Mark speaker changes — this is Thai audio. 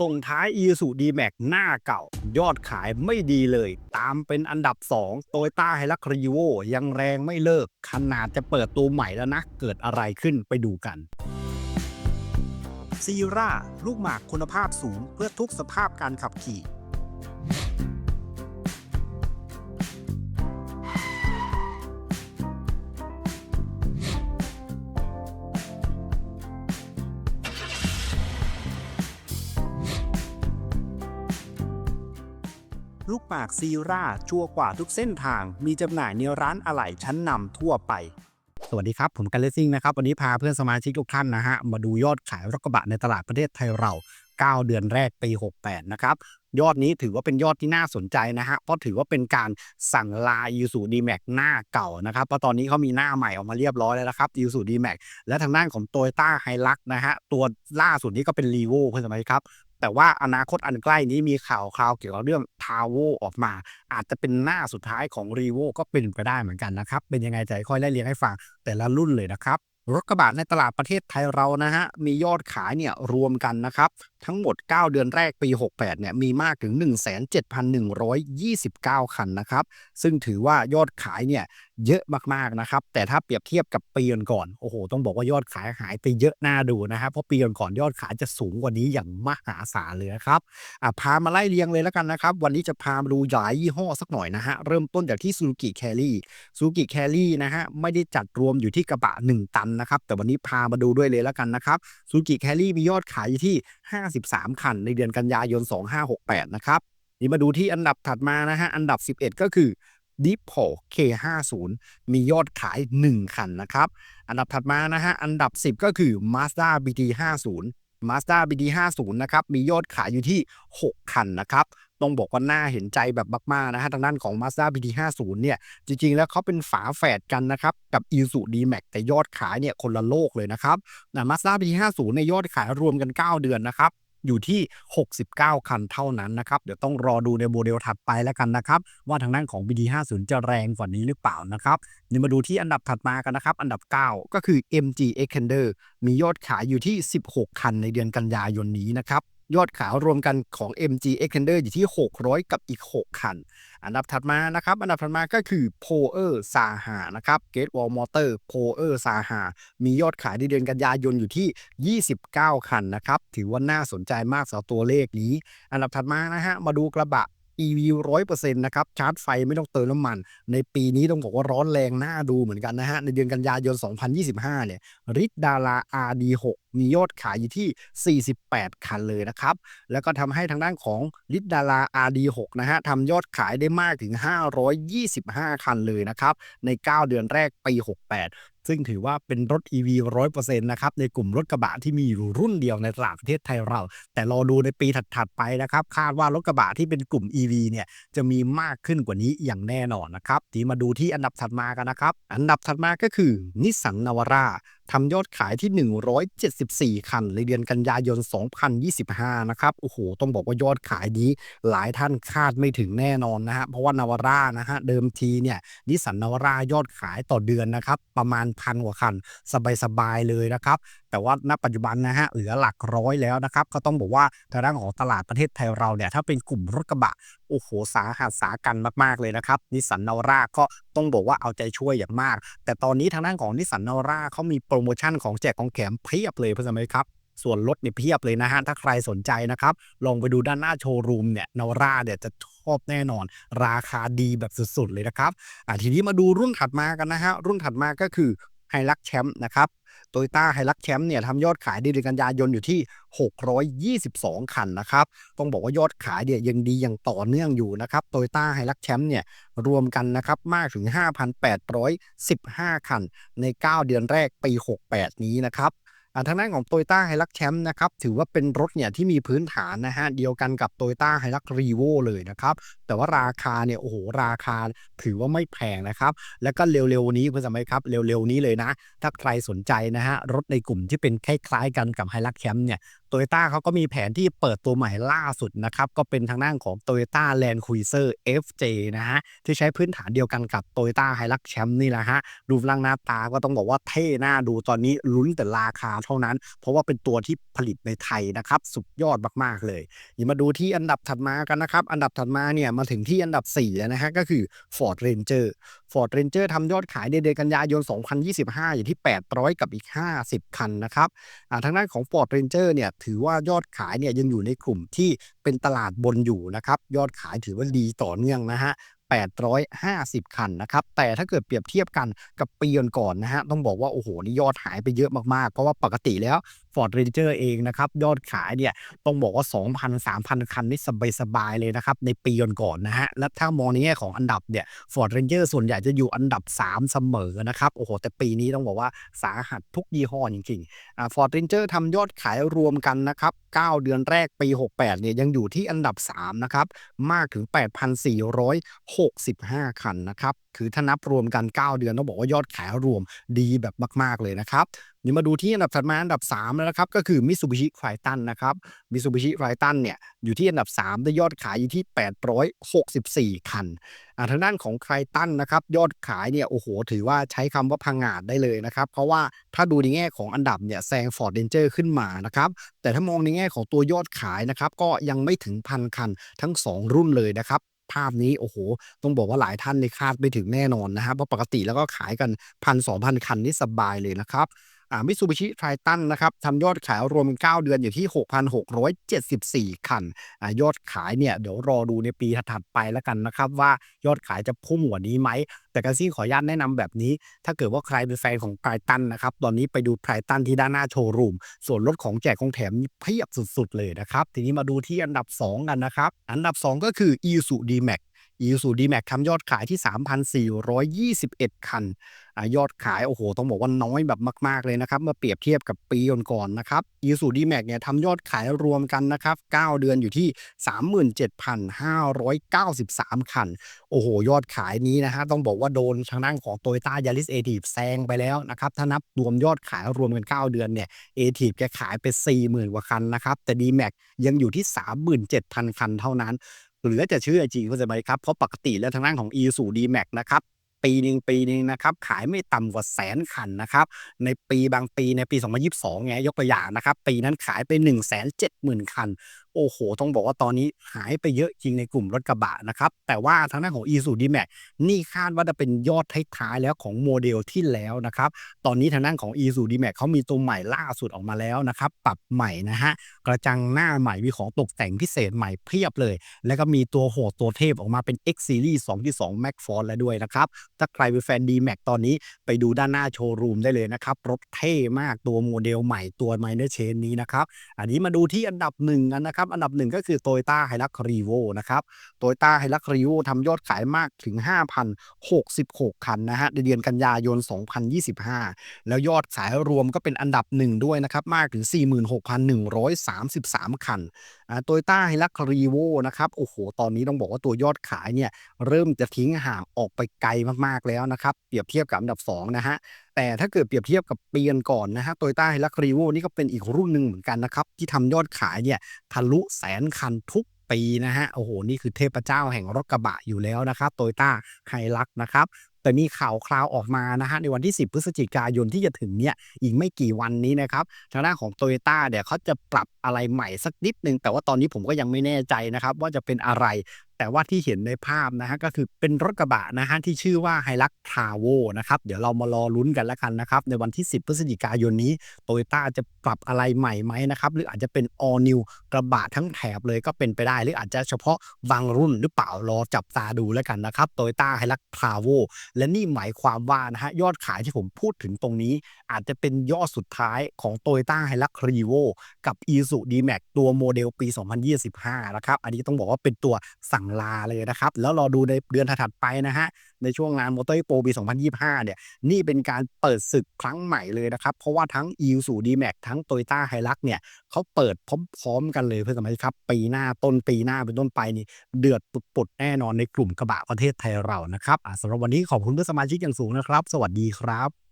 Speaker 1: ส่งท้าย i s u d m a x หน้าเก่า ยอดขายไม่ดีเลย ตามเป็นอันดับ 2 โตโยต้าไฮรักรีโวยังแรงไม่เลิก ขนาดจะเปิดตัวใหม่แล้วนะ เกิดอะไรขึ้นไปดูกันซีราลูกหมากคุณภาพสูงเพื่อทุกสภาพการขับขี่ ลูกปากซีราชัวกว่าทุกเส้นทาง มีจำหน่ายในร้านอะไหล่ชั้นนำทั่วไป สวัสดีครับ ผมกันเลซิ่งนะครับ วันนี้พาเพื่อนสมาชิกทุกท่านนะฮะ มาดูยอดขายรถกระบะในตลาดประเทศไทยเรา 9 เดือนแรกปี 68 นะครับยอดนี้ถือว่าเป็นยอดที่น่าสนใจนะฮะ เพราะถือว่าเป็นการสั่งลา i s u d m a x หน้าเก่านะครับ เพราะตอนนี้เขามีหน้าใหม่ออกมาเรียบร้อยแล้วนะครับ i s u d m a x และทางด้านของ Toyota h i l u x นะฮะ ตัวล่าสุดนี้ก็เป็น r e v o เพื่อนสมาชิกครับ แต่ว่าอนาคตอันใกล้นี้มีข่าวคราวเกี่ยวกับเรื่องทาวโวออกมา อาจจะเป็นหน้าสุดท้ายของรีโวก็เป็นไปได้เหมือนกันนะครับ เป็นยังไงจะค่อยไล่เรียงให้ฟังแต่ละรุ่นเลยนะครับรถกระบะในตลาดประเทศไทยเรานะฮะ มียอดขายเนี่ยรวมกันนะครับ ทั้งหมด 9 เดือนแรกปี 68 เนี่ย มีมากถึง 17,129 คันนะครับ ซึ่งถือว่ายอดขายเนี่ยเยอะมากๆนะครับ แต่ถ้าเปรียบเทียบกับปีก่อนโอ้โห ต้องบอกว่ายอดขายหายไปเยอะน่าดูนะครับ เพราะปีก่อนยอดขายจะสูงกว่านี้อย่างมหาศาลเลยครับอะพามาไล่เรียงเลยแล้วกันนะครับ วันนี้จะพามาดูหลายยี่ห้อสักหน่อยนะฮะ เริ่มต้นจากที่ Suzuki Carry Suzuki Carry นะฮะไม่ได้จัดรวมอยู่ที่กระบะ 1 ตันนะครับ แต่วันนี้พามาดูด้วยเลยแล้วกันนะครับ Suzuki Carry มียอดขายอยู่ที่ 53 คันในเดือนกันยายน 2568 นะครับนี่มาดูที่อันดับถัดมานะฮะ อันดับ 11 ก็คือ d e e p o K50 มียอดขาย 1 คันนะครับ อันดับถัดมานะฮะ อันดับ 10 ก็คือ Mazda BT50 Mazda BT50 นะครับ มียอดขายอยู่ที่ 6 คันนะครับต้องบอกว่าน่าเห็นใจแบบมากๆนะฮะทางด้านของ Mazda BT50 เนี่ย จริงๆ แล้วเขาเป็นฝาแฝดกันนะครับ กับ Isuzu D-Max แต่ยอดขายเนี่ยคนละโลกเลยนะครับนะ Mazda BT50 ในยยอดขายรวมกัน 9 เดือนนะครับ อยู่ที่ 69 คันเท่านั้นนะครับ เดี๋ยวต้องรอดูในโมเดลถัดไปแล้วกันนะครับ ว่าทางด้านของ BD50 จะแรงกว่านี้หรือเปล่านะครับนี่มาดูที่อันดับถัดมากันนะครับ อันดับ 9 ก็คือ MG Extender มียอดขายอยู่ที่ 16 คันในเดือนกันยายนนี้นะครับ ยอดขายรวมกันของ MG Extender อยู่ที่ 600 กับอีก 6 คัน อันดับถัดมานะครับ อันดับถัดมาก็คือ p o e r Saha นะครับ Gate Wall Motor p o e r Saha มียอดขายในเดือนกันยายนอยู่ที่ 29 คันนะครับ ถือว่าน่าสนใจมากสำหรับตัวเลขนี้ อันดับถัดมานะฮะ มาดูกระบะ EV 100%นะครับชาร์จไฟไม่ต้องเติมน้ำมัน ในปีนี้ต้องบอกว่าร้อนแรงน่าดูเหมือนกันนะฮะ ในเดือนกันยายน 2025 เนี่ยริดดารา RD6 มียอดขายอยู่ที่ 48 คันเลยนะครับ แล้วก็ทำให้ทางด้านของลิดดารา RD6 นะฮะทำยอดขายได้มากถึง 525 คันเลยนะครับ ใน 9 เดือนแรกปี 68 ซึ่งถือว่าเป็นรถ EV 100%นะครับ ในกลุ่มรถกระบะที่มีอยู่รุ่นเดียวในตลาดประเทศไทยเรา แต่รอดูในปีถัด ๆ ไปนะครับ คาดว่ารถกระบะที่เป็นกลุ่ม EV เนี่ยจะมีมากขึ้นกว่านี้อย่างแน่นอนนะครับทีมาดูที่อันดับถัดมากันนะครับ อันดับถัดมาก็คือนิสสันนาวาร่าทำยอดขายที่ 174 คัน ในเดือนกันยายน 2025 นะครับ โอ้โห ต้องบอกว่ายอดขายนี้หลายท่านคาดไม่ถึงแน่นอนนะฮะ เพราะว่านาวาร่านะฮะ เดิมทีเนี่ยนิสสันนาวาร่ายอดขายต่อเดือนนะครับ ประมาณพันกว่าคัน สบายๆ เลยนะครับ แต่ว่าณปัจจุบันนะฮะ เหลือหลักร้อยแล้วนะครับ ก็ต้องบอกว่าทางด้านของตลาดประเทศไทยเราเนี่ย ถ้าเป็นกลุ่มรถกระบะ อ้โหสาหัสสากันมากๆเลยนะครับนิสสันนาวราก็ต้องบอกว่าเอาใจช่วยอย่างมาก แต่ตอนนี้ทางด้านของนิสสันนาวราเขามีโปรโมชั่นของแจกของแถมเพียบเลยเพื่อนสมัยครับส่วนลดเนี่ยเพียบเลยนะฮะ ถ้าใครสนใจนะครับ ลองไปดูด้านหน้าโชว์รูมเนี่ยนาวราเนี่ยจะชอบแน่นอน ราคาดีแบบสุดๆเลยนะครับ อะทีนี้มาดูรุ่นถัดมากันนะฮะ รุ่นถัดมาก็คือ ไฮลักแชมป์นะครับโตโยต้าไฮลักแชมป์เนี่ยทำยอดขายในเดือนกันยายนอยู่ที่ 622 คันนะครับ ต้องบอกว่ายอดขายเนี่ยยังดีอย่างต่อเนื่องอยู่นะครับโตโยต้าไฮลักแชมป์เนี่ยรวมกันนะครับมากถึง 5,815 คัน ใน 9 เดือนแรกปี 68 นี้นะครับ ทางด้านของ Toyota h i l u x Champ นะครับถือว่าเป็นรถเนี่ยที่มีพื้นฐานนะฮะเดียวกันกับ Toyota h i l u x Revo เลยนะครับแต่ว่าราคาเนี่ยโอ้โหราคาถือว่าไม่แพงนะครับแล้วก็เร็วๆนี้เพื่อนสมัยครับเร็วๆนี้เลยนะ ถ้าใครสนใจนะฮะรถในกลุ่มที่เป็นคล้ายๆกันกับ h i l u x Champ เนี่ย Toyota เขาก็มีแผนที่เปิดตัวใหม่ล่าสุดนะครับ ก็เป็นทางด้านของ Toyota Land Cruiser FJ นะฮะ ที่ใช้พื้นฐานเดียวกันกับ Toyota Hilux Champ นี่แหละฮะ รูปร่างหน้าตาก็ต้องบอกว่าเท่หน่าดูตอนนี้ลุ้นแต่ราคาเท่านั้น เพราะว่าเป็นตัวที่ผลิตในไทยนะครับ สุดยอดมากๆเลยอย่ามาดูที่อันดับถัดมากันนะครับ อันดับถัดมาเนี่ยมาถึงที่อันดับ4แล้วนะฮะก็คือ Ford Ranger Ford Ranger ทำยอดขายในเดือนกันยายน 2025 อยู่ที่ 800 กับอีก 50 คันนะครับทางด้านของ Ford Ranger เนี่ยถือว่ายอดขายเนี่ยยังอยู่ในกลุ่มที่เป็นตลาดบนอยู่นะครับ ยอดขายถือว่าดีต่อเนื่องนะฮะ850 คันนะครับ แต่ถ้าเกิดเปรียบเทียบกันกับปีก่อนๆนะฮะ ต้องบอกว่า โอ้โห นี่ยอดหายไปเยอะมากๆ เพราะว่าปกติแล้ว Ford Ranger เองนะครับ ยอดขายเนี่ยต้องบอกว่า 2,000-3,000 คันนี่สบายๆเลยนะครับ ในปีก่อนๆนะฮะ และถ้ามองในแง่ของอันดับเนี่ย Ford Ranger ส่วนใหญ่จะอยู่อันดับ 3 เสมอนะครับ โอ้โห แต่ปีนี้ต้องบอกว่าสาหัสทุกยี่ห้อจริงๆอ่า Ford Ranger ทำยอดขายรวมกันนะครับ 9 เดือนแรกปี 68 เนี่ยยังอยู่ที่อันดับ 3 นะครับ มากถึง 8,465 คันนะครับ คือถ้านับรวมกัน 9 เดือนต้องบอกว่ายอดขายรวมดีแบบมาก ๆ เลยนะครับนี่มาดูที่อันดับถัดมาอันดับ 3 แล้วนะครับ ก็คือ Mitsubishi Triton นะครับ Mitsubishi Triton เนี่ยอยู่ที่อันดับ 3 ได้ยอดขายอยู่ที่ 864 คันอ่าทางด้านของ Triton นะครับยอดขายเนี่ยโอ้โหถือว่าใช้คำว่าพังงาดได้เลยนะครับ เพราะว่าถ้าดูในแง่ของอันดับเนี่ยแซง Ford Ranger ขึ้นมานะครับแต่ถ้ามองในแง่ของตัวยอดขายนะครับก็ยังไม่ถึงพันคันทั้ง 2 รุ่นเลยนะครับ ภาพนี้โอ้โห ต้องบอกว่าหลายท่านในคาดไม่ถึงแน่นอนนะครับเพราะปกติแล้วก็ขายกันพันสองพันคันนี่สบายเลยนะครับ มิซูบิชิไทตันนะครับทำยอดขายรวม 9 เดือนอยู่ที่ 6,674 คันอยอดขายเนี่ยเดี๋ยวรอดูในปีถัดไปแล้วกันนะครับ ว่ายอดขายจะพุ่งกว่านี้ไหม แต่กันซี่ขออนุญาตแนะนำแบบนี้ ถ้าเกิดว่าใครเป็นแฟนของไทตันนะครับ ตอนนี้ไปดูไทตันที่ด้านหน้าโชว์รูม ส่วนลดของแจกของแถมเพียบสุดๆเลยนะครับ ทีนี้มาดูที่อันดับ 2 กันนะครับ อันดับ 2 ก็คือ i s u D-Max อีซูดีแม็กทำยอดขายที่ 3,421 คัน ยอดขายโอ้โหต้องบอกว่าน้อยแบบมาก ๆเลยนะครับเมื่อเปรียบเทียบกับปีก่อนๆนะครับอีซูดีแม็กเนี่ยทำยอดขายรวมกันนะครับ9 เดือนอยู่ที่ 37,593 คัน โอ้โห ยอดขายนี้นะฮะต้องบอกว่าโดนทางด้านของ Toyota Yaris a t i v แซงไปแล้วนะครับถ้านับรวมยอดขายรวมกัน 9 เดือนเนี่ย a t i v แกขายไป 40,000 กว่าคันนะครับแต่ D-Max ยังอยู่ที่ 37,000 คันเท่านั้นเหลือจะเชื่อจริงเข้าใจไหมครับ เพราะปกติแล้วทางด้านของ e สู d m a x นะครับ ปีหนึ่งปีหนึ่งนะครับขายไม่ต่ำกว่าแสนคันนะครับในปีบางปีในปี 2022ไงยกตัวอย่างนะครับปีนั้นขายไป 170,000 คัน โอ้โห ต้องบอกว่าตอนนี้หายไปเยอะจริงในกลุ่มรถกระบะนะครับ แต่ว่าทางด้านของ e สู d m a x นี่คาดว่าจะเป็นยอดท้ายๆแล้วของโมเดลที่แล้วนะครับ ตอนนี้ทางด้านของ e สู d m a x เขามีตัวใหม่ล่าสุดออกมาแล้วนะครับ ปรับใหม่นะฮะ กระจังหน้าใหม่มีของตกแต่งพิเศษใหม่เพียบเลย แล้วก็มีตัวโหดตัวเทพออกมาเป็น X Series 2.2 Max f o r แล้วด้วยนะครับ ถ้าใครเป็นแฟน D-Max ตอนนี้ไปดูด้านหน้าโชว์รูมได้เลยนะครับ รถเท่มากตัวโมเดลใหม่ตัว Minor Chain นี้นะครับ อันนี้มาดูที่อันดับหนึ่งกันนะครับอันดับหนึ่งก็คือ Toyota Hilux Revo นะครับ Toyota Hilux Revo ทำยอดขายมากถึง 5,066 คันนะฮะในเดือนกันยายน 2025 แล้วยอดขายรวมก็เป็นอันดับหนึ่งด้วยนะครับมากถึง 46,133 คันโตโยต้าไฮลักรีโวนะครับโอ้โห ตอนนี้ต้องบอกว่าตัวยอดขายเนี่ยเริ่มจะทิ้งห่างออกไปไกลมากๆแล้วนะครับ เปรียบเทียบกับอันดับ2นะฮะ แต่ถ้าเกิดเปรียบเทียบกับปีก่อนนะฮะโตโยต้าไฮลักรีโวนี่ก็เป็นอีกรุ่นหนึ่งเหมือนกันนะครับ ที่ทำยอดขายเนี่ยทะลุแสนคันทุกปีนะฮะ โอ้โห นี่คือเทพเจ้าแห่งรถกระบะอยู่แล้วนะครับโตโยต้าไฮลักนะครับ แต่มีข่าวคราวออกมานะฮะในวันที่ 10 พฤศจิกายนที่จะถึงเนี่ยอีกไม่กี่วันนี้นะครับทางด้านของ t o y ยต้าเนี่ยเขาจะปรับอะไรใหม่สักนิดนึง แต่ว่าตอนนี้ผมก็ยังไม่แน่ใจนะครับว่าจะเป็นอะไรแต่ว่าที่เห็นในภาพนะฮะก็คือเป็นรถกระบะนะฮะที่ชื่อว่าไฮลักทราโวนะครับเดี๋ยวเรามารอลุ้นกันแล้วกันนะครับ ในวันที่ 10 พฤศจิกายนนี้โตโยต้าจะปรับอะไรใหม่ไหมนะครับ หรืออาจจะเป็น all new กระบะทั้งแถบเลยก็เป็นไปได้ หรืออาจจะเฉพาะบางรุ่นหรือเปล่ารอจับตาดูแล้วกันนะครับโตโยต้าไฮลักทราโวและนี่หมายความว่านะฮะยอดขายที่ผมพูดถึงตรงนี้ อาจจะเป็นยอดสุดท้ายของ t o y ต้าไฮลักครีโวกับ i s u D-Max ตัวโมเดลปี 2025 นะครับ อันนี้ต้องบอกว่าเป็นตัวสั่งลาเลยนะครับ แล้วรอดูในเดือนถัดไปนะฮะ ในช่วงงานมอเตอร์โปรปี 2025 เนี่ย นี่เป็นการเปิดศึกครั้งใหม่เลยนะครับ เพราะว่าทั้ง i s u D-Max ทั้ง Toyota h i l u x เนี่ยเขาเปิดพร้อมๆกันเลยเพื่อนสมาชิกครับ ปีหน้าต้นปีหน้าเป็นต้นไปนี่เดือดปุดๆแน่นอนในกลุ่มกระบะประเทศไทยเรานะครับสำหรับวันนี้ขอบคุณเพื่อนสมาชิกอย่างสูงนะครับ สวัสดีครับ